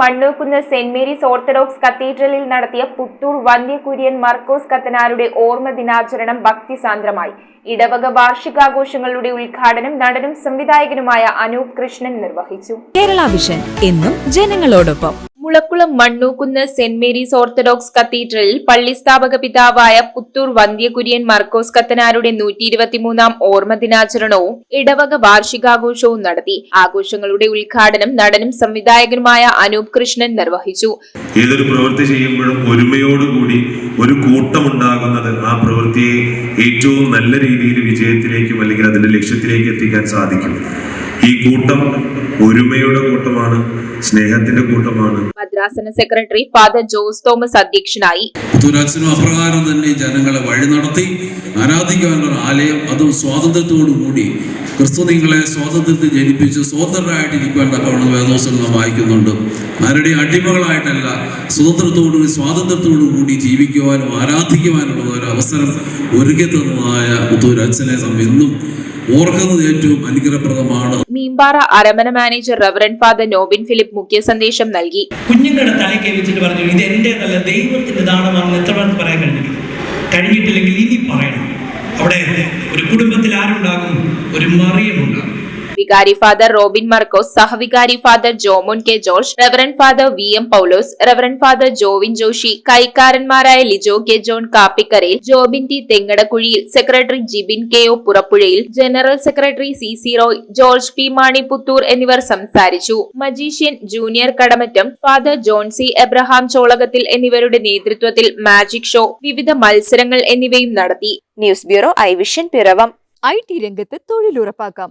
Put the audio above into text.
മണ്ണൂക്കുന്ന് saint Mary's orthodox കത്തീഡ്രലിൽ നടത്തിയ പുത്തൂർ വന്ധ്യകുര്യൻ മർക്കോസ് കത്തനാരുടെ ഓർമ്മ ദിനാചരണം ഭക്തിസാന്ദ്രമായി. ഇടവക വാർഷികാഘോഷങ്ങളുടെ ഉദ്ഘാടനം നടനും സംവിധായകനുമായ അനൂപ് കൃഷ്ണൻ നിർവഹിച്ചു. കേരള വിഷൻ എന്നും ജനങ്ങളോടൊപ്പം. Mulakkulam Mannukkunnu Saint Mary's orthodox കത്തീഡ്രലിൽ പള്ളി സ്ഥാപക പിതാവായ പുത്തൂർ വന്ധ്യകുര്യൻ മർക്കോസ് കത്തനാരുടെ നൂറ്റി ഇരുപത്തിമൂന്നാം ഓർമ്മ ദിനാചരണവും ഇടവക വാർഷികാഘോഷവും നടത്തി. ആഘോഷങ്ങളുടെ ഉദ്ഘാടനം നടനും സംവിധായകനുമായ അനൂപ് കൃഷ്ണൻ നിർവഹിച്ചു. ഏതൊരു പ്രവൃത്തി ചെയ്യുമ്പോഴും ഒരുമയോടുകൂടി ഒരു കൂട്ടമുണ്ടാകുന്നത് ആ പ്രവൃത്തിയെ ഏറ്റവും നല്ല രീതിയിൽ വിജയത്തിലേക്കും അല്ലെങ്കിൽ അതിന്റെ ലക്ഷ്യത്തിലേക്ക് എത്തിക്കാൻ സാധിക്കും. ഈ കൂട്ടം ഒരുമയുടെ കൂട്ടമാണ് സ്നേഹത്തിന്റെ കൂട്ടമാണ്. മദ്രാസന സെക്രട്ടറി ഫാദർ ജോസ് തോമസ് അധ്യക്ഷനായി. പുത്തൂരാച്ചനും അപ്രകാരം തന്നെ ജനങ്ങളെ വഴി നടത്തി ആരാധിക്കാനുള്ള ഒരു ആലയം അതും സ്വാതന്ത്ര്യത്തോടു കൂടി ക്രിസ്തു നിങ്ങളെ സ്വാതന്ത്ര്യത്തിൽ ജനിപ്പിച്ച് സ്വതന്ത്രരായിട്ടിരിക്കാൻ തക്കവണ്ണം വേദോസം വേദോസങ്ങൾ വായിക്കുന്നുണ്ട്. ആരുടെ അടിമകളായിട്ടല്ല സ്വതന്ത്രത്തോടുകൂടി സ്വാതന്ത്ര്യത്തോടു കൂടി ജീവിക്കുവാനും ആരാധിക്കുവാനുള്ള ഒരു അവസരം ഒരുക്കി തന്നതായ പുത്തൂരച്ഛനെ എന്നും ഓർക്കുന്നത് ഏറ്റവും അനുഗ്രഹപ്രദമാണ്. Meempara അരമന manager reverend father Nobin Philip മുഖ്യ സന്ദേശം നൽകി. കുഞ്ഞുങ്ങളുടെ തലയ്ക്ക് വെച്ചിട്ട് പറഞ്ഞു ഇത് എന്റേതല്ല ദൈവത്തിന്റെ ദാനമാണെന്ന് എത്ര പേർക്ക് പറയാൻ കഴിഞ്ഞിട്ടുണ്ട് കഴിഞ്ഞിട്ടില്ലെങ്കിൽ ഇനി പറയണം. അവിടെ ഒരു കുടുംബത്തിൽ ആരുണ്ടാകും? ഒരു മറിയമുണ്ടാകും. വികാരി father Robin Markose സഹവികാരി father Jomon K George reverend father V M Paulose reverend father Jovin Joshi കൈക്കാരന്മാരായ Lijo K John കാപ്പിക്കരയിൽ ജോബിൻ ടി തെങ്ങടക്കുഴിയിൽ secretary Jibin K O പുറപ്പുഴയിൽ general secretary C C Roy George P Mani Puthur എന്നിവർ സംസാരിച്ചു. Magician junior Kadamattam father John C Abraham ചോളകത്തിൽ എന്നിവരുടെ നേതൃത്വത്തിൽ magic show വിവിധ മത്സരങ്ങൾ എന്നിവയും നടത്തി. News bureau I vision Piravom. I T രംഗത്ത് തൊഴിലുറപ്പാക്കാം.